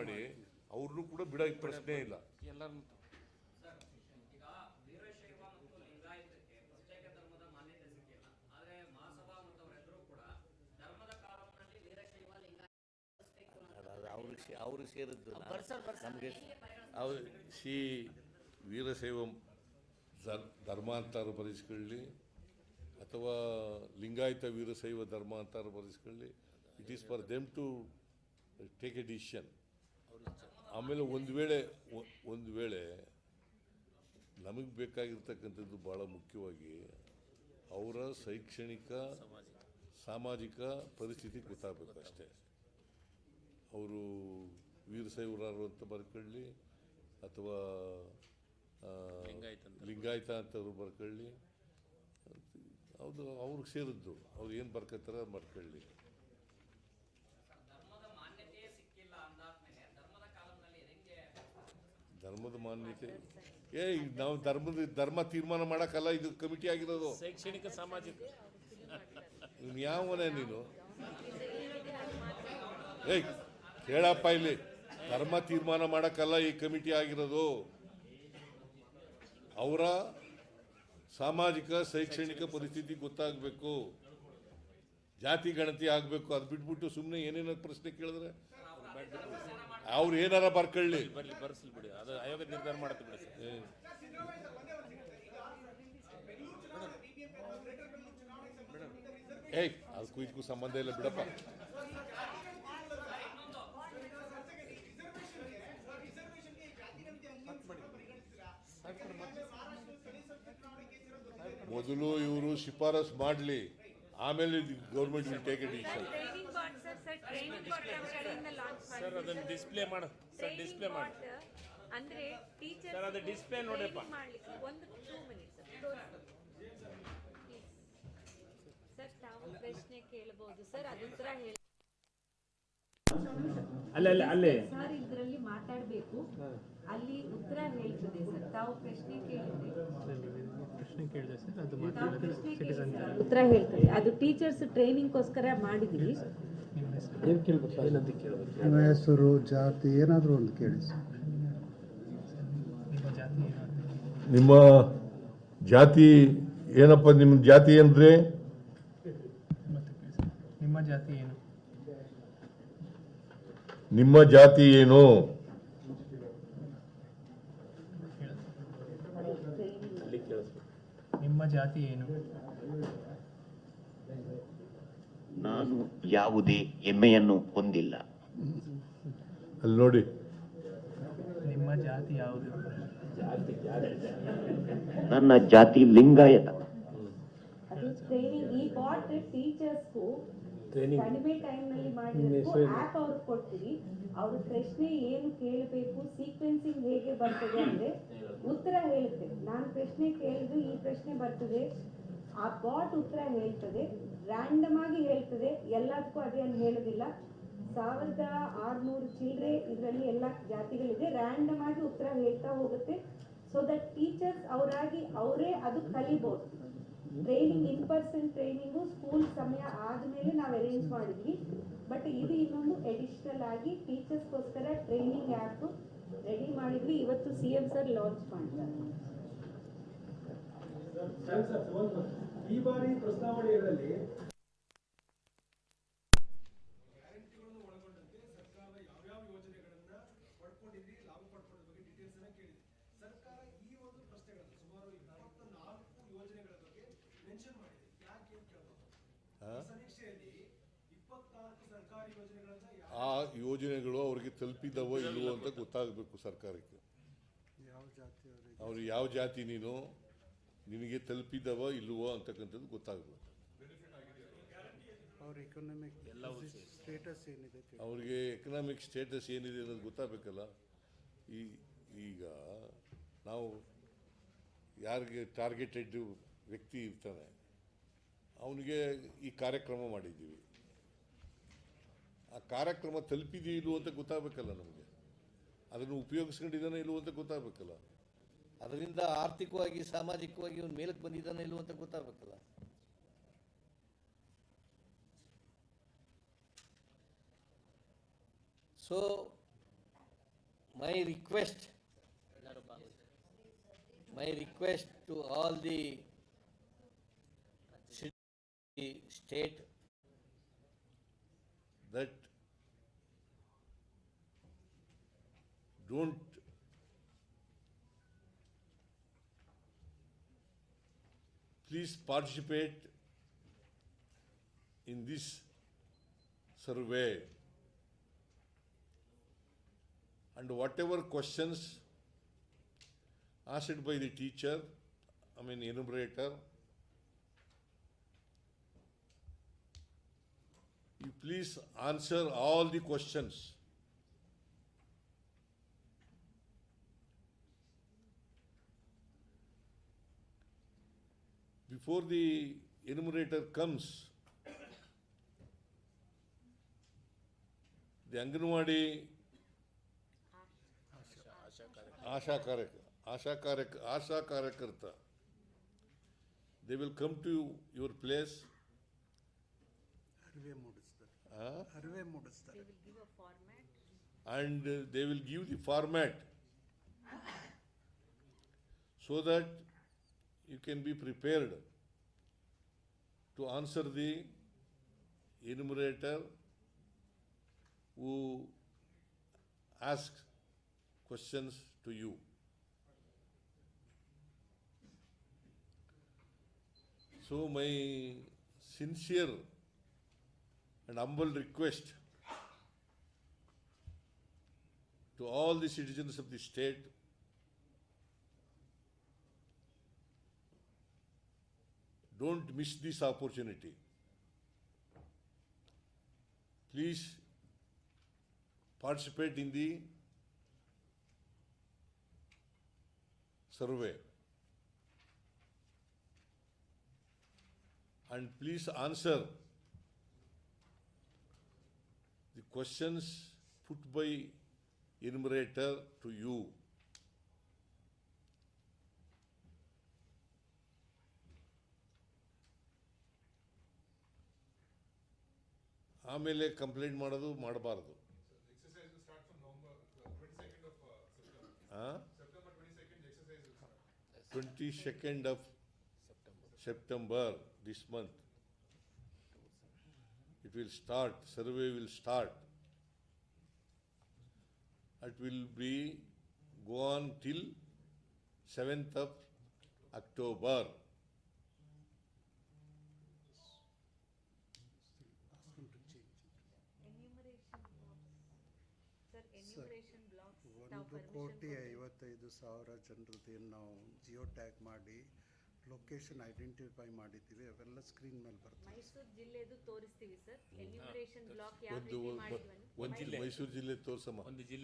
ಮಾಡಿ ಅವ್ರನ್ನೂ ಕೂಡ ಬಿಡೋ ಪ್ರಶ್ನೆ ಇಲ್ಲ. ಎಲ್ಲರನ್ನು ಈಗ ವೀರಶೈವ ಮತ್ತು ಲಿಂಗಾಯತಕ್ಕೆ ಪ್ರತ್ಯೇಕ ಧರ್ಮದ ಮಾನ್ಯತೆ ಸಿಕ್ಕಿಲ್ಲ. ಆದ್ರೆ ಮಹಾಸಭಾ ಮತ್ತು ಅವರೆಲ್ಲರೂ ಕೂಡ ಧರ್ಮದ ಕಾಲಂನಲ್ಲಿ ವೀರಶೈವ ಲಿಂಗಾಯತ ಅವ್ರಿಗೆ ಸೇರಿದ್ದು ನಮಗೆ ಅವ್ರು ಸಿ ವೀರಶೈವ ಧರ್- ಧರ್ಮಾಂತರ ಬರೆಸ್ಕೊಳ್ಳಿ ಅಥವಾ ಲಿಂಗಾಯತ ವೀರಶೈವ ಧರ್ಮಾಂತರ ಬರೆಸ್ಕೊಳ್ಳಿ. It is for them to take a decision ಆಮೇಲೆ ಒಂದು ವೇಳೆ ಒಂದು ವೇಳೆ ನಮಗೆ ಬೇಕಾಗಿರ್ತಕ್ಕಂಥದ್ದು ಭಾಳ ಮುಖ್ಯವಾಗಿ ಅವರ ಶೈಕ್ಷಣಿಕ ಸಾಮಾಜಿಕ ಪರಿಸ್ಥಿತಿ ಗೊತ್ತಾಗಬೇಕಷ್ಟೇ ಅವರು ವೀರಶೈವರಾರು ಅಂತ ಬರ್ಕೊಳ್ಳಿ ಅಥವಾ ಲಿಂಗಾಯತ ಲಿಂಗಾಯತ ಅಂತವ್ರು ಬರ್ಕೊಳ್ಳಿ. ಹೌದು ಅವ್ರಿಗೆ ಸೇರಿದ್ದು ಅವ್ರು ಏನು ಬರ್ಕೊತಾರ ಅದು ಬರ್ಕೊಳ್ಳಿ ಧರ್ಮದ ಮಾನ್ಯತೆಯೇ ಸಿಕ್ಕಿಲ್ಲ ಅಂದಾದ್ಮೇಲೆ ಧರ್ಮದ ಕಾಲಂನಲ್ಲಿ ಹೆಂಗೆ ಧರ್ಮದ ಮಾನ್ಯತೆ. ಏ ನಾವು ಧರ್ಮದ ಧರ್ಮ ತೀರ್ಮಾನ ಮಾಡಕ್ಕಲ್ಲ ಇದು ಕಮಿಟಿ ಆಗಿರೋದು. ಶೈಕ್ಷಣಿಕ ಸಾಮಾಜಿಕ. ನೀನು ಯಾವನೇ ನೀನು? ಏಯ್ ಕೇಳಪ್ಪ ಇಲ್ಲಿ. ಧರ್ಮ ತೀರ್ಮಾನ ಮಾಡೋಕ್ಕಲ್ಲ ಈ ಕಮಿಟಿ ಆಗಿರೋದು. ಅವರ ಸಾಮಾಜಿಕ ಶೈಕ್ಷಣಿಕ ಪರಿಸ್ಥಿತಿ ಗೊತ್ತಾಗಬೇಕು. ಜಾತಿ ಗಣತಿ ಆಗಬೇಕು. ಅದು ಬಿಟ್ಬಿಟ್ಟು ಸುಮ್ಮನೆ ಏನೇನೋ ಪ್ರಶ್ನೆ ಕೇಳಿದ್ರೆ. ಅವ್ರು ಏನಾರ ಬರ್ಕೊಳ್ಳಿ. ಬರ್ಲಿ ಬರ್ಸ್ಲಿ ಬಿಡಿ. ಅದು ಆಯೋಗ ನಿರ್ಧಾರ ಮಾಡುತ್ತೆ ಬಿಡಿ ಸರ್. ಏಯ್ ಅದಕ್ಕೂ ಇದಕ್ಕೂ ಸಂಬಂಧ ಇಲ್ಲ ಬಿಡಪ್ಪ. ಮೊದಲು ಇವರು ಶಿಫಾರಸ್ ಮಾಡಲಿ. ಆಮೇಲೆ government will take a decision. Sir training ಅದನ್ನು ಡಿಸ್ಪ್ಲೇ ಮಾಡು. ಸರ್ ಡಿಸ್ಪ್ಲೇ ಮಾಡಿ. ಅಂದ್ರೆ ಟೀಚರ್ ಸರ್, ಅದು ಡಿಸ್ಪ್ಲೇ ನೋಡಪ್ಪ. ಮಾಡ್ಲಿಕ್ಕೆ ಒಂದು ಮಿನಿಟ್ಸ್ ಸರ್ ತಾವು ಪ್ರಶ್ನೆ ಕೇಳಬಹುದು ಸರ್ ಅದು ಉತ್ತರ ಹೇಳಿ. ಅಲ್ಲೇ ಅಲ್ಲೇ ಅಲ್ಲೇ. ಸರ್ ಇದರಲ್ಲಿ ಮಾತಾಡಬೇಕು. ಅಲ್ಲಿ ಉತ್ತರ ಹೇಳ್ತದೆ ಸರ್ ತಾವು ಪ್ರಶ್ನೆ ಕೇಳಿದ್ರೆ ಪ್ರಶ್ನೆ ಕೇಳಿದೆ ಸರ್ ಅದು ತಾವು ಮಾತಾಡೋದು ಸಿಟಿಸನ್ ಉತ್ತರ ಹೇಳ್ತದೆ. ಅದು ಟೀಚರ್ಸ್ ಟ್ರೈನಿಂಗ್ಗೋಸ್ಕರ ಮಾಡಿದ್ವಿ ನಿಮ್ಮ ಹೆಸರು ಏನು ಕೇಳಬೇಕು ಏನಂತ ಕೇಳಬೇಕು? ನಿಮ್ಮ ಹೆಸರು ಜಾತಿ ಏನಾದರೂ ಒಂದು ಕೇಳಿ. ಸರ್ ನಿಮ್ಮ ಜಾತಿ ಏನಪ್ಪ ನಿಮ್ಮ ಜಾತಿ ಅಂದ್ರೆ. ನಿಮ್ಮ ಜಾತಿ ಏನು? ನಿಮ್ಮ ಜಾತಿ ಏನು? ನಿಮ್ಮ ಜಾತಿ ಏನು? ನಾನು ಯಾವುದೇ ಹೆಮ್ಮೆಯನ್ನು ಹೊಂದಿಲ್ಲ. ಅಲ್ಲಿ ನೋಡಿ. ನಿಮ್ಮ ಜಾತಿ ಯಾವುದು? ನನ್ನ ಜಾತಿ ಲಿಂಗಾಯತ. ಅದು ಟ್ರೈನಿಂಗ್ ಈ ಬಾಟ್ ಟೀಚರ್ಸ್ಗೂ ಕಡಿಮೆ ಟೈಮ್ನಲ್ಲಿ ಮಾಡಿರೋದು ಆಪ್ ಅವ್ರಿಗೆ ಕೊಡ್ತೀವಿ. ಅವ್ರ ಪ್ರಶ್ನೆ ಏನು ಕೇಳಬೇಕು ಸೀಕ್ವೆನ್ಸಿಂಗ್ ಹೇಗೆ ಬರ್ತದೆ ಅಂದ್ರೆ ಉತ್ತರ ಹೇಳುತ್ತೆ. ನಾನು ಪ್ರಶ್ನೆ ಕೇಳಿದ್ರು ಈ ಪ್ರಶ್ನೆ ಬರ್ತದೆ. ಆ ಬಾಟ್ ಉತ್ತರ ಹೇಳ್ತದೆ? ರ್ಯಾಂಡಮ್ ಆಗಿ ಹೇಳ್ತದೆ. ಎಲ್ಲದಕ್ಕೂ ಅದೇನು ಹೇಳೋದಿಲ್ಲ. ಸಾವಿರದ ಆರುನೂರು ಚಿಲ್ಲರೆ ಇದರಲ್ಲಿ ಎಲ್ಲ ಜಾತಿಗಳಿದೆ. ರ್ಯಾಂಡಮ್ ಆಗಿ ಉತ್ತರ ಹೇಳ್ತಾ ಹೋಗುತ್ತೆ. ಸೊ ದಟ್ ಟೀಚರ್ಸ್ ಅವರಾಗಿ ಅವರೇ ಅದು ಕಲಿಬಹುದು training in person training school ಸಮಯ ಆದಮೇಲೆ ನಾವು ಅರೇಂಜ್ ಮಾಡಿದ್ವಿ. ಬಟ್ ಇದು ಇನ್ನೊಂದು ಎಡಿಷನಲ್ ಆಗಿ ಟೀಚರ್ಸ್ಗೋಸ್ಕರ ಟ್ರೈನಿಂಗ್ ಆ್ಯಪ್ ರೆಡಿ ಮಾಡಿದ್ವಿ. ಇವತ್ತು ಸಿ ಎಂ ಸರ್ ಲಾಂಚ್ ಮಾಡ್ತಾರೆ. ಈ ಬಾರಿ ಪ್ರಸ್ತಾವನೆಗಳಲ್ಲಿ ಆ ಯೋಜನೆಗಳು ಅವರಿಗೆ ತಲುಪಿದವೋ ಇಲ್ವೋ ಅಂತ ಗೊತ್ತಾಗಬೇಕು ಸರ್ಕಾರಕ್ಕೆ. ಅವ್ರು ಯಾವ ಜಾತಿ ನೀನು? ನಿನಗೆ ತಲುಪಿದವ ಇಲ್ವೋ ಅಂತಕ್ಕಂಥದ್ದು ಗೊತ್ತಾಗಬೇಕು ಅವ್ರ ಎಕನಾಮಿಕ್ ಸ್ಟೇಟಸ್ ಏನಿದೆ ಅವ್ರಿಗೆ ಎಕನಾಮಿಕ್ ಸ್ಟೇಟಸ್ ಏನಿದೆ ಅನ್ನೋದು ಗೊತ್ತಾಗಬೇಕಲ್ಲ? ಈ ಈಗ ನಾವು ಯಾರಿಗೆ ಟಾರ್ಗೆಟೆಡ್ ವ್ಯಕ್ತಿ ಇರ್ತಾನೆ ಅವನಿಗೆ ಈ ಕಾರ್ಯಕ್ರಮ ಮಾಡಿದ್ದೀವಿ. ಆ ಕಾರ್ಯಕ್ರಮ ತಲುಪಿದೆಯೋ ಇಲ್ವೋ ಅಂತ ಗೊತ್ತಾಗಬೇಕಲ್ಲ ನಮಗೆ? ಅದನ್ನು ಉಪಯೋಗಿಸ್ಕೊಂಡಿದ್ದಾನೆ ಇಲ್ವೋ ಅಂತ ಗೊತ್ತಾಗಬೇಕಲ್ಲ? ಅದರಿಂದ ಆರ್ಥಿಕವಾಗಿ, ಸಾಮಾಜಿಕವಾಗಿ ಇವನು ಮೇಲಕ್ಕೆ ಬಂದಿದ್ದಾನೆ ಇಲ್ಲ ಅಂತ ಗೊತ್ತಾಗಬೇಕಲ್ಲ. So my request my request to all the state that that please participate in this survey and whatever questions asked by the teacher, I mean enumerator, you please answer all the questions. before the enumerator comes, the Anganwadi Asha Karaka, Asha Karaka, Asha Karakarta, they will come to your place. Harve Harve Huh? They will give a format. And uh, they will give the format so that you can be prepared to answer the enumerator who asks questions to you. So my sincere and humble request to all the citizens of the state don't miss this opportunity. Please participate in the survey. And please answer the questions put by enumerator to you. ಆಮೇಲೆ complaint ಮಾಡೋದು ಮಾಡಬಾರ್ದು. Twenty second of September this month. It will start survey will start it will be go on till 7th of October. ಕೋಟಿ ಐವತ್ತೈದು ಸಾವಿರ ಜನರದ್ದೇನು ನಾವು geo tag ಮಾಡಿ location identify ಮಾಡಿದ್ದೀವಿ ಅವೆಲ್ಲ ಸ್ಕ್ರೀನ್ ಮೇಲೆ ಬರ್ತದೆ. ಮೈಸೂರು ಜಿಲ್ಲೆದು ತೋರಿಸ್ತೀವಿ ಸರ್. ಎನ್ಯೂಮರೇಷನ್ ಬ್ಲಾಕ್ ಯಾವ ಒಂದು ರೀತಿ ಮಾಡಿದ್ವಿ ಒಂದು ಮೈಸೂರು ಜಿಲ್ಲೆ ತೋರ್ಸಮ್ಮ. ಒಂದು ಜಿಲ್ಲೆ